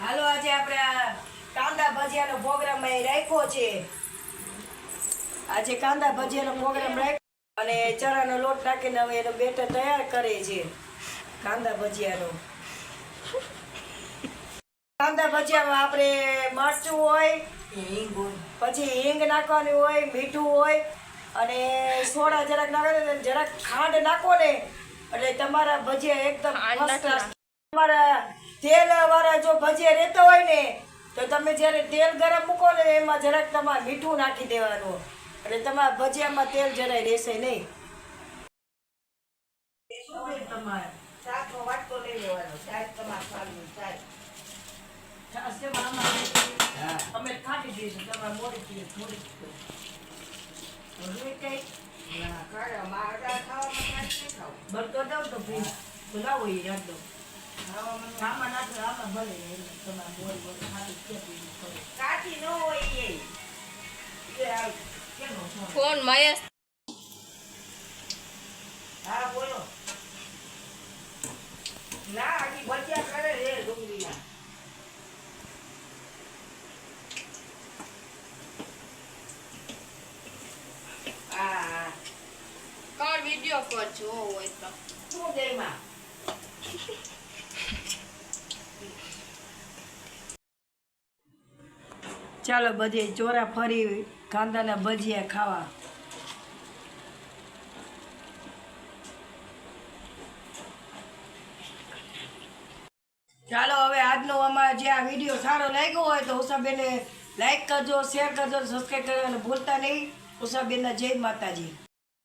હાલો આજે આપણે આ કાંદા ભજીયાનો પ્રોગ્રામ અહીં રાખ્યો છે. આજે કાંદા ભજીયાનો પ્રોગ્રામ રાખ્યો અને ચણાનો લોટ નાખીને હવે એનો બેટર તૈયાર કરે છે. કાંદા ભજીયાનો. કાંદા ભજીયામાં આપણે મરચું હોય. પછી હિંગ નાખવાની હોય મીઠું હોય અને સોડા જરાક નાખે જરાક ખાંડ નાખો ને એટલે તમારા ભજીયા એકદમ તમારા તેલ વાળા જો ભજીયા રહેતા હોય ને તો તમે જ્યારે તેલ ગરમ મૂકો ને એમાં જરાક તમારે મીઠું નાખી દેવાનું. એટલે તમારા ભજીયામાં તેલ જરાય રહેશે નહીં. તમારે શાકનો વાટકો લઈ લેવાનો શાક તમારે ખાવાનું શાક. અમે ખાટી દઈશું તમારે મોડી પીએ બરકર તો પી બોલાવો આમાં ભલે તમારે બોલ બોલ પીવું ન હોય એ ફોન મહેશ હા, બોલો ના હજી ભજીયા કરે રે ડુંગળીના હા હા કર વિડિયો કર જોવો હોય તો શું દેમાં ચાલો બધે ચોરા ફરી કાંદાના ભજીયા ખાવા. ચાલો હવે આજનો અમારો જે આ વીડિયો સારો લાગ્યો હોય તો ઉષાબેને લાઈક કરજો શેર કરજો સબસ્ક્રાઈબ કરવાનું ભૂલતા નહીં. ઉષાબેનના જય માતાજી.